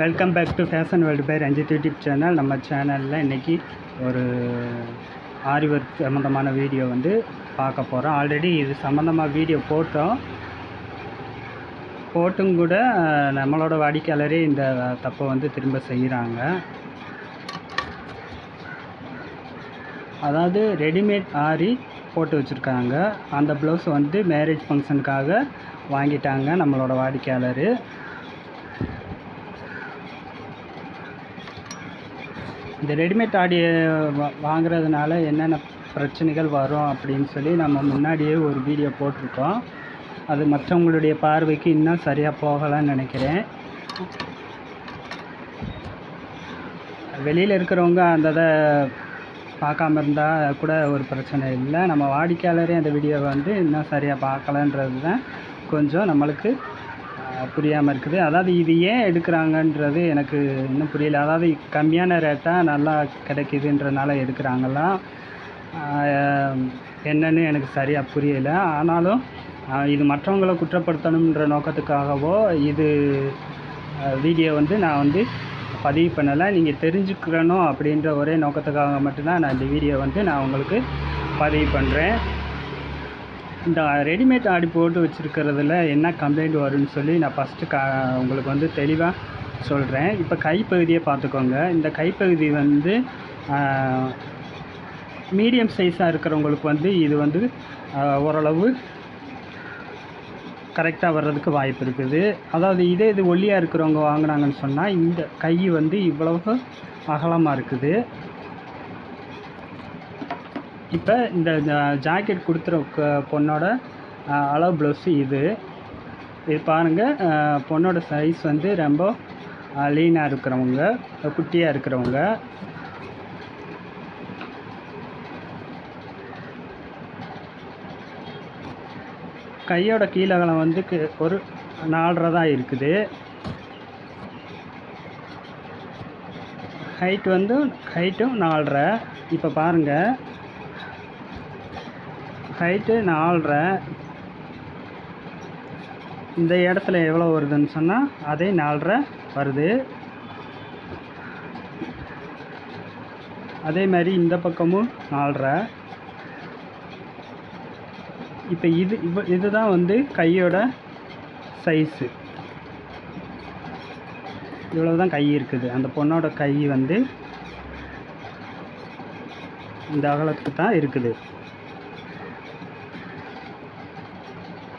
Welcome back to fashion world by Ranjith YouTube channel நம்ம சேனலில் இன்றைக்கி ஒரு ஆரி ஒர்க் சம்மந்தமான வீடியோ வந்து பார்க்க போகிறோம் ஆல்ரெடி இது சம்மந்தமாக வீடியோ போட்டோம். போட்டும் கூட நம்மளோட வாடிக்கையாளரே இந்த தப்பை வந்து திரும்ப செய்கிறாங்க அதாவது ரெடிமேட் ஆரி போட்டு வச்சுருக்காங்க. அந்த ப்ளவுஸ் வந்து மேரேஜ் ஃபங்க்ஷனுக்காக வாங்கிட்டாங்க நம்மளோட வாடிக்கையாளர். இந்த ரெடிமேட் ஆடியை வாங்குறதுனால என்னென்ன பிரச்சனைகள் வரும் அப்படின்னு சொல்லி நம்ம முன்னாடியே ஒரு வீடியோ போட்டிருக்கோம். அது மற்றவங்களுடைய பார்வைக்கு இன்னும் சரியாக போகலைன்னு நினைக்கிறேன். வெளியில் இருக்கிறவங்க அந்த இதை பார்க்காம இருந்தால் கூட ஒரு பிரச்சனை இல்லை. நம்ம வாடிக்கையாளரே அந்த வீடியோவை வந்து இன்னும் சரியாக பார்க்கலன்றது தான் கொஞ்சம் நம்மளுக்கு புரியாமல் இருக்குது. அதாவது இது ஏன் எடுக்கிறாங்கன்றது எனக்கு இன்னும் புரியல. அதாவது கம்மியான ரேட்டாக நல்லா கிடைக்கிதுன்றனால எடுக்கிறாங்களா? என்னன்னு எனக்கு சரியாக புரியலை. ஆனாலும் இது மற்றவங்களை குற்றப்படுத்தணுன்ற நோக்கத்துக்காகவோ இது வீடியோ வந்து நான் வந்து பதிவு பண்ணலை. நீங்கள் தெரிஞ்சுக்கிறணும் அப்படின்ற ஒரே நோக்கத்துக்காக மட்டும்தான் நான் இந்த வீடியோ வந்து நான் உங்களுக்கு பதிவு பண்ணுறேன் இந்த ரெடிமேட் ஆடி போட்டு வச்சுருக்கிறதுல என்ன கம்ப்ளைண்ட் வரும்னு சொல்லி நான் ஃபஸ்ட்டு கா உங்களுக்கு வந்து தெளிவாக சொல்கிறேன் இப்போ கைப்பகுதியை பார்த்துக்கோங்க. இந்த கைப்பகுதி வந்து மீடியம் சைஸாக இருக்கிறவங்களுக்கு வந்து இது வந்து ஓரளவு கரெக்டாக வர்றதுக்கு வாய்ப்பு இருக்குது. அதாவது இதே இது ஒல்லியாக இருக்கிறவங்க வாங்கினாங்கன்னு சொன்னால் இந்த கை வந்து இவ்வளவு அகலமாக இருக்குது. இப்போ இந்த ஜாக்கெட் கொடுத்துற பொண்ணோட அளவு ப்ளவுஸு இது. இது பாருங்கள் பொண்ணோட சைஸ் வந்து ரொம்ப லீனாக இருக்கிறவங்க குட்டியாக இருக்கிறவங்க. கையோட கீழகலம் வந்து ஒரு நாலரை தான் இருக்குது. ஹைட் வந்து ஹைட்டும் நாலரை. இப்போ பாருங்கள் ஹைட்டு நாலரை இந்த இடத்துல எவ்வளோ வருதுன்னு சொன்னால் அதே நாலரை வருது. அதே மாதிரி இந்த பக்கமும் நாலரை. இப்போ இது இவ இதுதான் வந்து கையோட சைஸு இவ்வளோ தான் கை இருக்குது. அந்த பொண்ணோட கை வந்து இந்த அகலத்துக்கு தான் இருக்குது.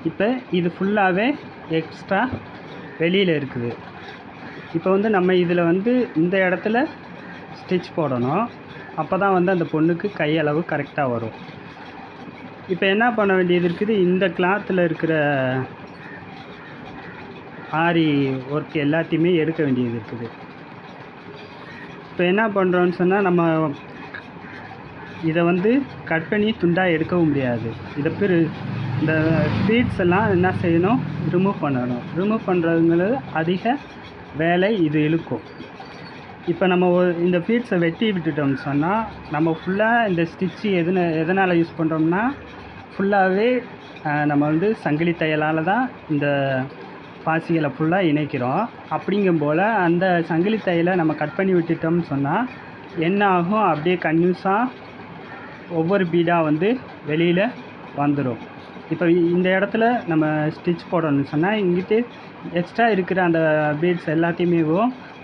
இப்போ இது ஃபுல்லாகவே எக்ஸ்ட்ரா வெளியில் இருக்குது. இப்போ வந்து நம்ம இதில் வந்து இந்த இடத்துல ஸ்டிச் போடணும். அப்போ தான் வந்து அந்த பொண்ணுக்கு கையளவு கரெக்டாக வரும். இப்போ என்ன பண்ண வேண்டியது இருக்குது? இந்த கிளாத்தில் இருக்கிற ஆரி ஒர்க் எல்லாத்தையுமே எடுக்க வேண்டியது இருக்குது. இப்போ என்ன பண்ணுறோன்னு சொன்னால் நம்ம இதை வந்து கட் பண்ணி துண்டாக எடுக்கவும் முடியாது. இதை பேர் இந்த சீட்ஸ் எல்லாம் என்ன செய்யணும்? ரிமூவ் பண்ணணும். ரிமூவ் பண்ணுறதுங்கிறது அதிக வேலை இது இழுக்கும். இப்போ நம்ம இந்த பீட்ஸை வெட்டி விட்டுட்டோம்னு சொன்னால் நம்ம ஃபுல்லாக இந்த ஸ்டிச்சு எதுன எதனால் யூஸ் பண்ணுறோம்னா ஃபுல்லாகவே நம்ம வந்து சங்கிலி தையலால் தான் இந்த பாசிகளை ஃபுல்லாக இணைக்கிறோம். அப்படிங்கும் போல் அந்த சங்கிலி தையலை நம்ம கட் பண்ணி விட்டுட்டோம்னு சொன்னால் என்ன ஆகும்? அப்படியே கன்யூஸாக ஒவ்வொரு பீடாக வந்து வெளியில் வந்துடும் இப்போ இந்த இடத்துல நம்ம ஸ்டிச் போடணும்னு சொன்னால் இங்கிட்டு எக்ஸ்ட்ரா இருக்கிற அந்த பீட்ஸ் எல்லாத்தையுமே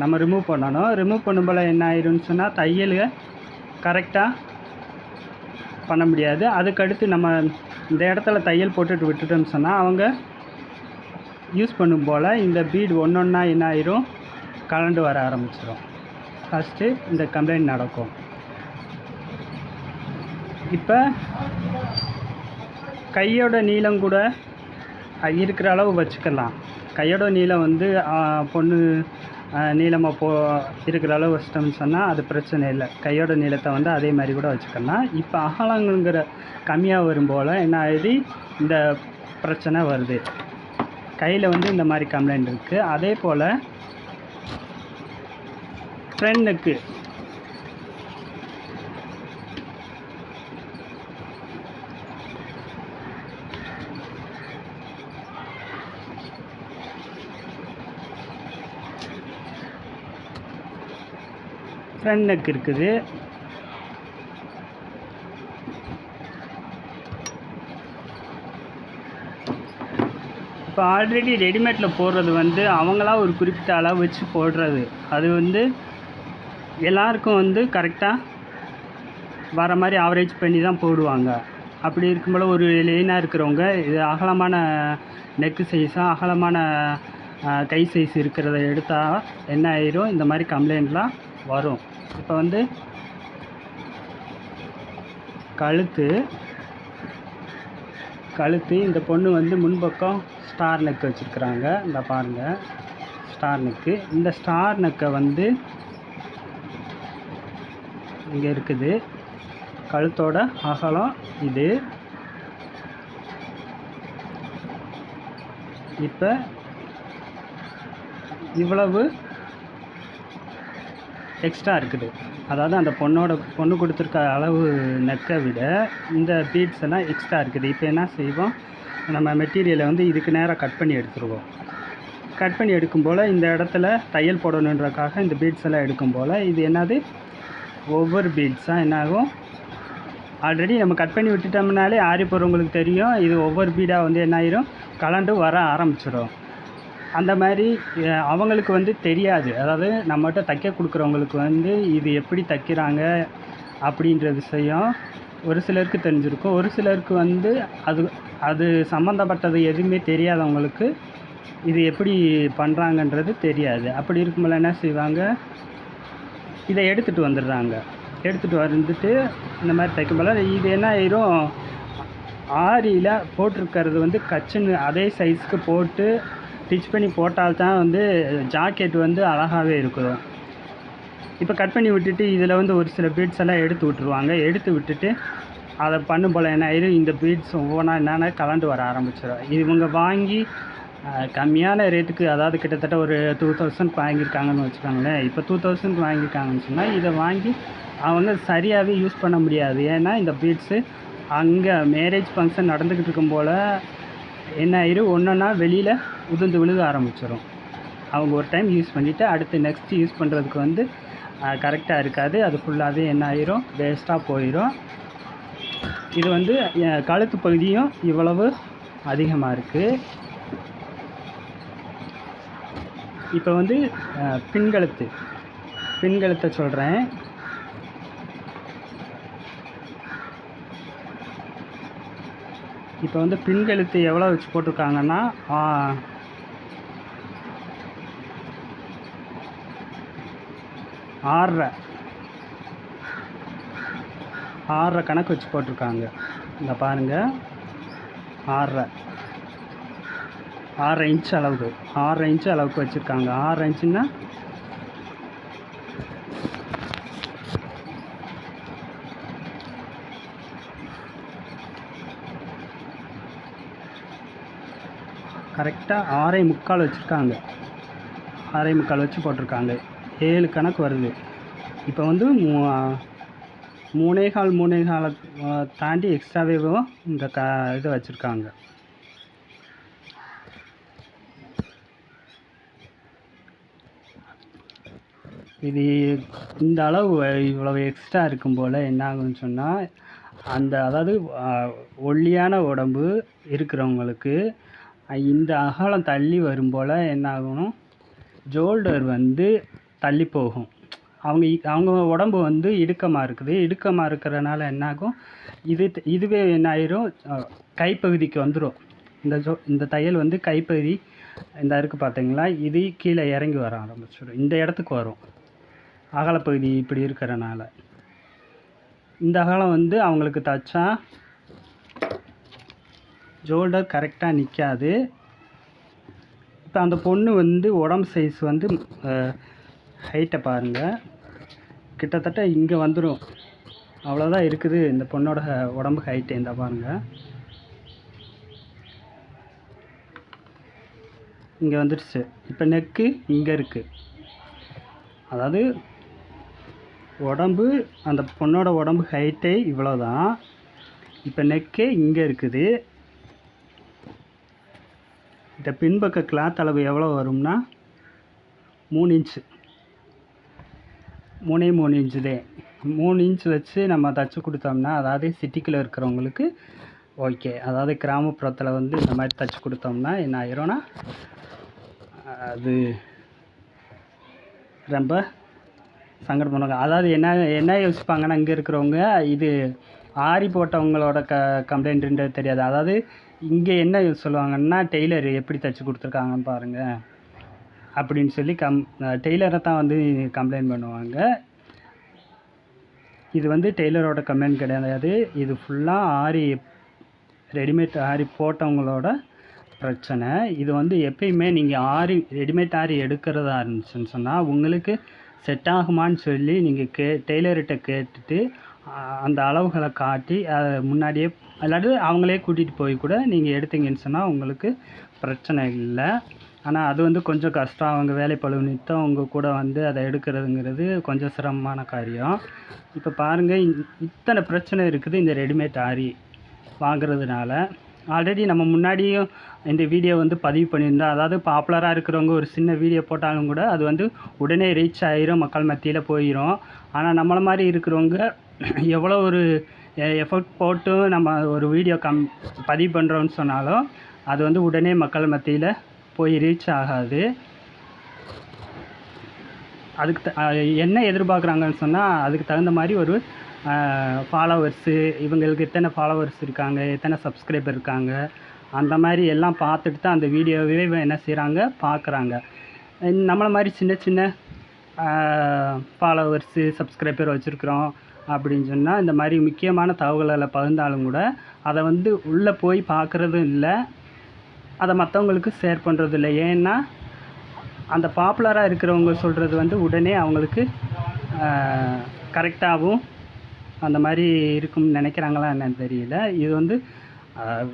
நம்ம ரிமூவ் பண்ணணும். ரிமூவ் பண்ணும்போது என்ன ஆயிரும்னு சொன்னால் தையல் கரெக்டாக பண்ண முடியாது. அதுக்கடுத்து நம்ம இந்த இடத்துல தையல் போட்டுட்டு விட்டுட்டோம்னு சொன்னால் அவங்க யூஸ் பண்ணும் போல் இந்த பீடு ஒன்று ஒன்றா என்ன ஆயிரும்? கலண்டு வர ஆரம்பிச்சிடும் ஃபஸ்ட்டு இந்த கம்ப்ளைண்ட் நடக்கும். இப்போ கையோட நீளம் கூட இருக்கிற அளவு வச்சுக்கலாம். கையோட நீளம் வந்து பொண்ணு நீளமாக போ இருக்கிற அளவு வச்சிட்டோம்னு சொன்னால் அது பிரச்சனை இல்லை. கையோட நீளத்தை வந்து அதே மாதிரி கூட வச்சுக்கலாம். இப்போ அகலங்கிற கம்மியாக வரும் போல் என்ன ஆகுது இந்த பிரச்சனை வருது. கையில் வந்து இந்த மாதிரி கம்ப்ளைண்ட் இருக்குது அதே போல் ஃப்ரெண்டுக்கு ஃப்ரண்ட் நெக் இருக்குது. இப்போ ஆல்ரெடி ரெடிமேட்டில் போடுறது வந்து அவங்களா ஒரு குறிப்பிட்ட அளவு வச்சு போடுறது. அது வந்து எல்லாருக்கும் வந்து கரெக்டாக வர மாதிரி ஆவரேஜ் பண்ணி தான் போடுவாங்க. அப்படி இருக்கும்போது ஒரு லைனாக இருக்கிறவங்க இது அகலமான நெக்கு சைஸாக அகலமான கை சைஸ் இருக்கிறத எடுத்தால் என்ன ஆயிரும்? இந்த மாதிரி கம்ப்ளைண்ட்லாம் வரும். இப்போ வந்து கழுத்து கழுத்து இந்த பொண்ணு வந்து முன்பக்கம் ஸ்டார் நெக் வச்சுருக்குறாங்க. இந்த பாருங்கள் ஸ்டார் நெக்கு இந்த ஸ்டார் நெக்கை வந்து இங்கே இருக்குது. கழுத்தோட அகலம் இது. இப்போ இவ்வளவு எக்ஸ்ட்ரா இருக்குது. அதாவது அந்த பொண்ணோட பொண்ணு கொடுத்துருக்க அளவு நெக்கை விட இந்த பீட்ஸ் எல்லாம் எக்ஸ்ட்ரா இருக்குது. இப்போ என்ன செய்வோம்? நம்ம மெட்டீரியலை வந்து இதுக்கு நேராக கட் பண்ணி எடுத்துருவோம். கட் பண்ணி எடுக்கும் போல் இந்த இடத்துல தையல் போடணுன்றக்காக இந்த பீட்ஸ் எல்லாம் எடுக்கும் போல் இது என்னது? ஒவ்வொரு பீட்ஸாக என்னாகும்? ஆல்ரெடி நம்ம கட் பண்ணி விட்டுட்டோம்னாலே ஆரி போகிறவங்களுக்கு தெரியும். இது ஒவ்வொரு பீடாக வந்து என்ன ஆயிரும் கலண்டு வர ஆரம்பிச்சிடும் அந்த மாதிரி அவங்களுக்கு வந்து தெரியாது. அதாவது நம்மகிட்ட தைக்க கொடுக்குறவங்களுக்கு வந்து இது எப்படி தைக்கிறாங்க அப்படின்ற விஷயம் ஒரு சிலருக்கு தெரிஞ்சிருக்கும். ஒரு சிலருக்கு வந்து அது அது சம்மந்தப்பட்டது எதுவுமே தெரியாதவங்களுக்கு இது எப்படி பண்ணுறாங்கன்றது தெரியாது. அப்படி இருக்கும்போது என்ன செய்வாங்க? இதை எடுத்துகிட்டு வந்துடுறாங்க. எடுத்துகிட்டு வந்துட்டு இந்த மாதிரி தைக்கும்போது இது என்ன ஆயிரும்? ஆரியில் போட்டிருக்கிறது வந்து கச்சின்னு அதே சைஸ்க்கு போட்டு ஸ்டிச் பண்ணி போட்டால்தான் வந்து ஜாக்கெட் வந்து அழகாகவே இருக்கும். இப்போ கட் பண்ணி விட்டுட்டு இதில் வந்து ஒரு சில பீட்ஸ் எல்லாம் எடுத்து விட்டுருவாங்க. எடுத்து விட்டுட்டு அதை பண்ணும் போல் என்ன ஆயிரும்? இந்த பீட்ஸ் ஒவ்வொன்றா என்னென்ன கலண்டு வர ஆரம்பிச்சிடும் இவங்க வாங்கி கம்மியான ரேட்டுக்கு அதாவது கிட்டத்தட்ட ஒரு டூ தௌசண்ட் வாங்கியிருக்காங்கன்னு வச்சுக்கோங்களேன். இப்போ டூ தௌசண்ட் வாங்கியிருக்காங்கன்னு சொன்னால் இதை வாங்கி அவங்க சரியாகவே யூஸ் பண்ண முடியாது. ஏன்னா இந்த பீட்ஸு அங்கே மேரேஜ் ஃபங்க்ஷன் நடந்துக்கிட்டு இருக்கும் போல் என்ன ஆயிரும்? ஒன்றுன்னா வெளியில் உதிர்ந்து விழுக ஆரம்பிச்சிடும் அவங்க ஒரு டைம் யூஸ் பண்ணிவிட்டு அடுத்து நெக்ஸ்ட் யூஸ் பண்ணுறதுக்கு வந்து கரெக்டாக இருக்காது. அது ஃபுல்லாகவே என்ன ஆயிரும்? வேஸ்ட்டாக போயிடும் இது வந்து என் கழுத்து பகுதியும் இவ்வளவு அதிகமாக இருக்குது இப்போ வந்து பின்கழுத்து பின்கழுத்தை சொல்கிறேன் இப்போ வந்து பின்கழுத்து எவ்வளோ வச்சு போட்டிருக்காங்கன்னா ஆறரை ஆறரை கணக்கு வச்சு போட்டிருக்காங்க. இந்த பாருங்கள் ஆறரை ஆறரை இன்ச் அளவுக்கு. ஆறரை இன்ச்சு அளவுக்கு வச்சுருக்காங்க. ஆறரை இன்ச்சுன்னா கரெக்டாக ஆறே முக்கால் வச்சுருக்காங்க. ஆறே முக்கால் வச்சு போட்டிருக்காங்க. ஏழு கணக்கு வருது. இப்போ வந்து மூணே கால் மூணே காலை தாண்டி எக்ஸ்ட்ராவே இந்த க இதை வச்சுருக்காங்க. இது இந்த அளவு இவ்வளவு எக்ஸ்ட்ரா இருக்கும் போல் என்ன ஆகும்னு சொன்னால் அந்த அதாவது ஒல்லியான உடம்பு இருக்கிறவங்களுக்கு இந்த அகலம் தள்ளி வரும் போல் என்ன ஆகணும் ஜோல்டர் வந்து தள்ளி போகும் அவங்க இ- அவங்க உடம்பு வந்து இடுக்கமாக இருக்குது. இடுக்கமாக இருக்கிறனால என்னாகும்? இது இதுவே என்ன ஆயிரும்? கைப்பகுதிக்கு வந்துடும் இந்த ஜோ இந்த தையல் வந்து கைப்பகுதி இந்த இருக்குது பார்த்தீங்களா இது கீழே இறங்கி வர ஆரம்பிச்சிடும் இந்த இடத்துக்கு வரும். அகலப்பகுதி இப்படி இருக்கிறனால. இந்த அகலம் வந்து அவங்களுக்கு தச்சா ஜோல்டர் கரெக்டாக நிற்காது இப்போ அந்த பொண்ணு வந்து உடம்பு சைஸ் வந்து ஹைட்டை பாருங்கள் கிட்டத்தட்ட இங்கே வந்துடும் அவ்வளோதான் இருக்குது இந்த பொண்ணோட ஹ- உடம்பு ஹைட்டு இந்த பாருங்கள் இங்கே வந்துடுச்சு இப்போ நெக்கு இங்கே இருக்குது அதாவது உடம்பு அந்த பொண்ணோட உடம்பு ஹைட்டே இவ்வளோ தான் இப்போ நெக்கே இங்கே இருக்குது. இந்த பின்பக்க கிளாத் அளவு எவ்வளோ வரும்னா மூணு இன்ச்சு மூணே மூணு இன்ச்சு தான் மூணு இன்ச் வச்சு நம்ம தச்சு கொடுத்தோம்னா அதாவது சிட்டிக்குள்ளே இருக்கிறவங்களுக்கு ஓகே அதாவது கிராமப்புறத்தில் வந்து இந்த மாதிரி தச்சு கொடுத்தோம்னா என்ன ஆயிரும்னா அது ரொம்ப சங்கடம் பண்ணுவாங்க அதாவது என்ன என்ன யோசிப்பாங்கன்னா இங்கே இருக்கிறவங்க இது ஆரி போட்டவங்களோட க கம்ப்ளைண்ட்டுன்றது தெரியாது. அதாவது இங்கே என்ன சொல்லுவாங்கன்னா டெய்லர் எப்படி தச்சு கொடுத்துருக்காங்கன்னு பாருங்கள் அப்படின்னு சொல்லி கம் டெய்லரை தான் வந்து கம்ப்ளைண்ட் பண்ணுவாங்க. இது வந்து டெய்லரோட கம்ப்ளைண்ட் கிடையாது. இது ஃபுல்லாக ஆரி ரெடிமேட் ஆரி போட்டவங்களோட பிரச்சனை. இது வந்து எப்பயுமே நீங்கள் ஆரி ரெடிமேட் ஆரி எடுக்கிறதா இருந்துச்சுன்னு சொன்னால் உங்களுக்கு செட் ஆகுமான்னு சொல்லி நீங்கள் கே டெய்லர்கிட்ட கேட்டுட்டு அந்த அளவுகளை காட்டி அதை முன்னாடியே அல்லாது அவங்களே கூட்டிகிட்டு போய் கூட நீங்கள் எடுத்தீங்கன்னு சொன்னால் உங்களுக்கு பிரச்சனை இல்லை. ஆனால் அது வந்து கொஞ்சம் கஷ்டம். அவங்க வேலை பளு நிமித்தம் அவங்க கூட வந்து அதை எடுக்கிறதுங்கிறது கொஞ்சம் சிரமமான காரியம். இப்போ பாருங்கள் இத்தனை பிரச்சனை இருக்குது இந்த ரெடிமேட் ஆரி வாங்குறதுனால. ஆல்ரெடி நம்ம முன்னாடியும் இந்த வீடியோ வந்து பதிவு பண்ணியிருந்தோம். அதாவது பாப்புலராக இருக்கிறவங்க ஒரு சின்ன வீடியோ போட்டாலும் கூட அது வந்து உடனே ரீச் ஆகிரும் மக்கள் மத்தியில் போயிடும் ஆனால் நம்மளை மாதிரி இருக்கிறவங்க எவ்வளோ ஒரு எஃபர்ட் போட்டும் நம்ம ஒரு வீடியோ கம் பதிவு பண்ணுறோன்னு சொன்னாலும் அது வந்து உடனே மக்கள் மத்தியில் போய் ரீச் ஆகாது. அதுக்கு த- என்ன எதிர்பார்க்குறாங்கன்னு சொன்னால் அதுக்கு தகுந்த மாதிரி ஒரு ஃபாலோவர்ஸு இவங்களுக்கு எத்தனை ஃபாலோவர்ஸ் இருக்காங்க எத்தனை சப்ஸ்கிரைபர் இருக்காங்க அந்த மாதிரி எல்லாம் பார்த்துட்டு தான் அந்த வீடியோவே இவன் என்ன செய்கிறாங்க பார்க்குறாங்க. நம்மளை மாதிரி சின்ன சின்ன ஃபாலோவர்ஸு சப்ஸ்கிரைபர் வச்சுருக்குறோம் அப்படின்னு சொன்னால் இந்த மாதிரி முக்கியமான தகவல்களை பகிர்ந்தாலும் கூட அதை வந்து உள்ளே போய் பார்க்குறதும் இல்லை. அதை மற்றவங்களுக்கு ஷேர் பண்ணுறது இல்லை ஏன்னா அந்த பாப்புலராக இருக்கிறவங்க சொல்கிறது வந்து உடனே அவங்களுக்கு கரெக்டாகவும் அந்த மாதிரி இருக்கும்னு நினைக்கிறாங்களா என்னன்னு தெரியல. இது வந்து ஒரு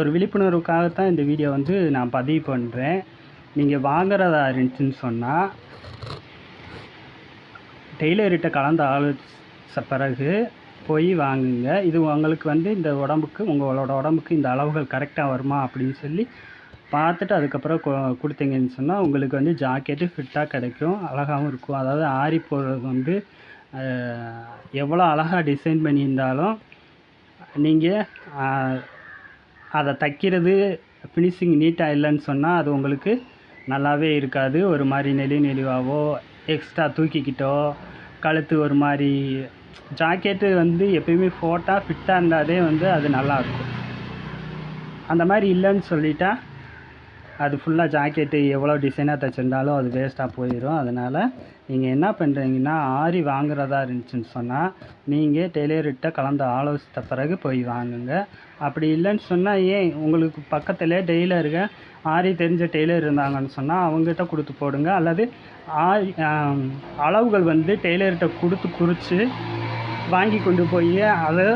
ஒரு விழிப்புணர்வுக்காகத்தான் இந்த வீடியோ வந்து நான் பதிவு பண்ணுறேன் நீங்கள் வாங்குறதா இருந்துச்சுன்னு சொன்னால் டெய்லர்கிட்ட கலந்து ஆலோசித்த பிறகு போய் வாங்குங்க. இது உங்களுக்கு வந்து இந்த உடம்புக்கு உங்களோட உடம்புக்கு இந்த அளவுகள் கரெக்டாக வருமா அப்படின்னு சொல்லி பார்த்துட்டு அதுக்கப்புறம் கொ- கொடுத்தீங்கன்னு சொன்னால் உங்களுக்கு வந்து ஜாக்கெட்டு ஃபிட்டாக கிடைக்கும். அழகாகவும் இருக்கும். அதாவது ஆரி போடுறது வந்து எவ்வளோ அழகாக டிசைன் பண்ணியிருந்தாலும் நீங்கள் அதை தைக்கிறது ஃபினிஷிங் நீட்டாக இல்லைன்னு சொன்னால் அது உங்களுக்கு நல்லாவே இருக்காது. ஒரு மாதிரி நெளி நெளிவாவோ எக்ஸ்ட்ரா தூக்கிக்கிட்டோ கழுத்து ஒரு மாதிரி ஜாக்கெட்டு வந்து எப்பயுமே ஃபோட்டாக ஃபிட்டாக இருந்தாலே வந்து அது நல்லாயிருக்கும் அந்த மாதிரி இல்லைன்னு சொல்லிட்டா அது ஃபுல்லாக ஜாக்கெட்டு எவ்வளோ டிசைனாக தைச்சிருந்தாலும் அது வேஸ்ட்டாக போயிடும் அதனால் நீங்கள் என்ன பண்ணுறீங்கன்னா ஆரி வாங்குறதா இருந்துச்சுன்னு சொன்னால் நீங்கள் டெய்லர்கிட்ட கலந்து ஆலோசித்த பிறகு போய் வாங்குங்க. அப்படி இல்லைன்னு சொன்னால் ஏன்? உங்களுக்கு பக்கத்தில் டெய்லருங்க ஆரி தெரிஞ்ச டெய்லர் இருந்தாங்கன்னு சொன்னால் அவங்ககிட்ட கொடுத்து போடுங்க. அல்லது ஆரி அளவுகள் வந்து டெய்லர்கிட்ட கொடுத்து குறித்து வாங்கி கொண்டு போய் அதை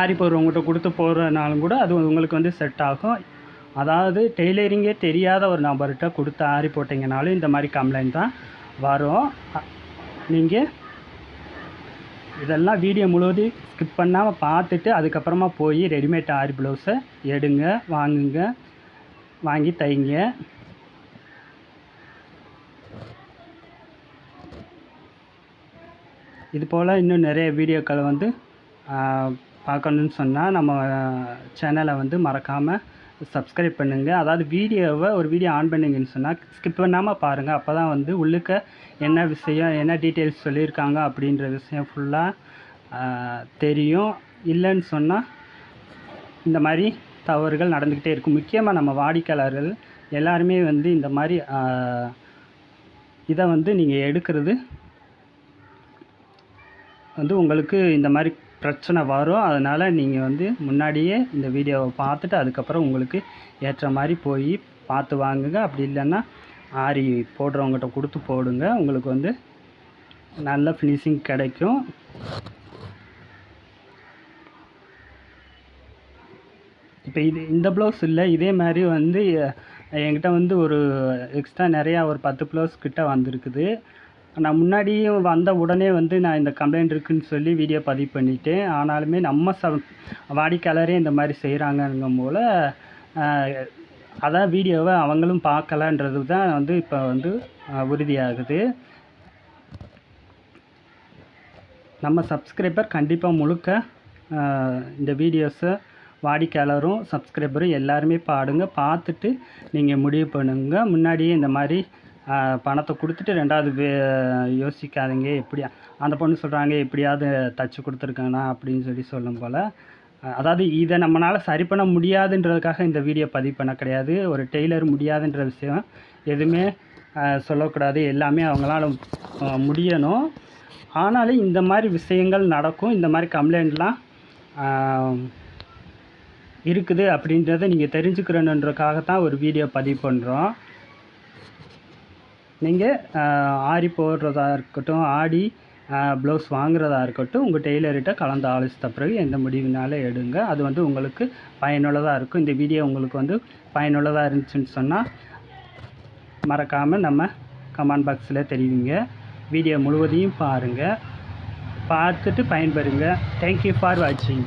ஆரி போடுறவங்ககிட்ட கொடுத்து போடுறதுனாலும் கூட அது உங்களுக்கு வந்து செட் ஆகும். அதாவது டெய்லரிங்கே தெரியாத ஒரு நபர்கிட்ட கொடுத்து ஆரி போட்டிங்கனாலும் இந்த மாதிரி கம்ப்ளைண்ட் தான். வரும். நீங்கள் இதெல்லாம் வீடியோ முழுவதும் ஸ்கிப் பண்ணாமல் பார்த்துட்டு அதுக்கப்புறமா போய் ரெடிமேட் ஆரி ப்ளவுஸை எடுங்க வாங்குங்க வாங்கி தைங்க. இது போல் இன்னும் நிறைய வீடியோக்களை வந்து பார்க்கணுன்னு சொன்னால் நம்ம சேனலை வந்து மறக்காமல் சப்ஸ்கிரைப் பண்ணுங்கள் அதாவது வீடியோவை ஒரு வீடியோ ஆன் பண்ணிங்கன்னு சொன்னால் ஸ்கிப் பண்ணாமல் பாருங்கள் அப்போ தான் வந்து உள்ளுக்க என்ன விஷயம் என்ன டீட்டெயில்ஸ் சொல்லியிருக்காங்க அப்படின்ற விஷயம் ஃபுல்லாக தெரியும். இல்லைன்னு சொன்னால் இந்த மாதிரி தவறுகள் நடந்துக்கிட்டே இருக்கும். முக்கியமாக நம்ம வாடிக்கையாளர்கள் எல்லாருமே வந்து இந்த மாதிரி இதை வந்து நீங்கள் எடுக்கிறது வந்து உங்களுக்கு இந்த மாதிரி பிரச்சனை வரும். அதனால் நீங்கள் வந்து முன்னாடியே இந்த வீடியோவை பார்த்துட்டு அதுக்கப்புறம் உங்களுக்கு ஏற்ற மாதிரி போய் பார்த்து வாங்குங்க. அப்படி இல்லைன்னா ஆரி போடுறவங்ககிட்ட கொடுத்து போடுங்க. உங்களுக்கு வந்து நல்ல ஃபினிஷிங் கிடைக்கும். இப்போ இது இந்த ப்ளவுஸ் இல்லை. இதே மாதிரி வந்து என்கிட்ட வந்து ஒரு எக்ஸ்ட்ரா நிறையா ஒரு பத்து ப்ளவுஸ் கிட்ட வந்திருக்குது. நான் முன்னாடியும் வந்த உடனே வந்து நான் இந்த கம்ப்ளைண்ட் இருக்குன்னு சொல்லி வீடியோ பதிவு பண்ணிட்டேன். ஆனாலுமே நம்ம ச வாடிக்கையாளரே இந்த மாதிரி செய்கிறாங்கங்கும் போல் அதான் வீடியோவை அவங்களும் பார்க்கலன்றது தான் வந்து இப்போ வந்து உறுதியாகுது. நம்ம சப்ஸ்கிரைபர் கண்டிப்பாக முழுக்க இந்த வீடியோஸை வாடிக்கையாளரும் சப்ஸ்கிரைபரும் எல்லாருமே பாடுங்க. பார்த்துட்டு நீங்கள் முடிவு பண்ணுங்க. முன்னாடியே இந்த மாதிரி பணத்தை கொடுத்துட்டு ரெண்டாவது யோசிக்காதீங்க எப்படியா அந்த பொண்ணு சொல்கிறாங்க எப்படியாவது தச்சு கொடுத்துருக்காங்கண்ணா அப்படின்னு சொல்லி சொல்லும் போல். அதாவது இதை நம்மளால் சரி பண்ண முடியாதுன்றதுக்காக இந்த வீடியோ பதிவு பண்ண கிடையாது. ஒரு டெய்லர் முடியாதுன்ற விஷயம் எதுவுமே சொல்லக்கூடாது. எல்லாமே அவங்களால முடியணும். ஆனாலும் இந்த மாதிரி விஷயங்கள் நடக்கும். இந்த மாதிரி கம்ப்ளைண்ட்லாம் இருக்குது அப்படின்றத நீங்கள் தெரிஞ்சுக்கிறணுன்றக்காக தான் ஒரு வீடியோ பதிவு பண்ணுறோம் நீங்கள் ஆரி போடுறதா இருக்கட்டும் ஆடி ப்ளவுஸ் வாங்குறதா இருக்கட்டும் உங்கள் டெய்லர்கிட்ட கலந்து ஆலோசித்த பிறகு எந்த முடிவுனாலும் எடுங்க. அது வந்து உங்களுக்கு பயனுள்ளதாக இருக்கும். இந்த வீடியோ உங்களுக்கு வந்து பயனுள்ளதாக இருந்துச்சுன்னு சொன்னால் மறக்காமல் நம்ம கமெண்ட் பாக்ஸில் தெரிவிங்க. வீடியோ முழுவதையும் பாருங்கள் பார்த்துட்டு பயன்பெறுங்க. தேங்க்யூ ஃபார் வாட்சிங்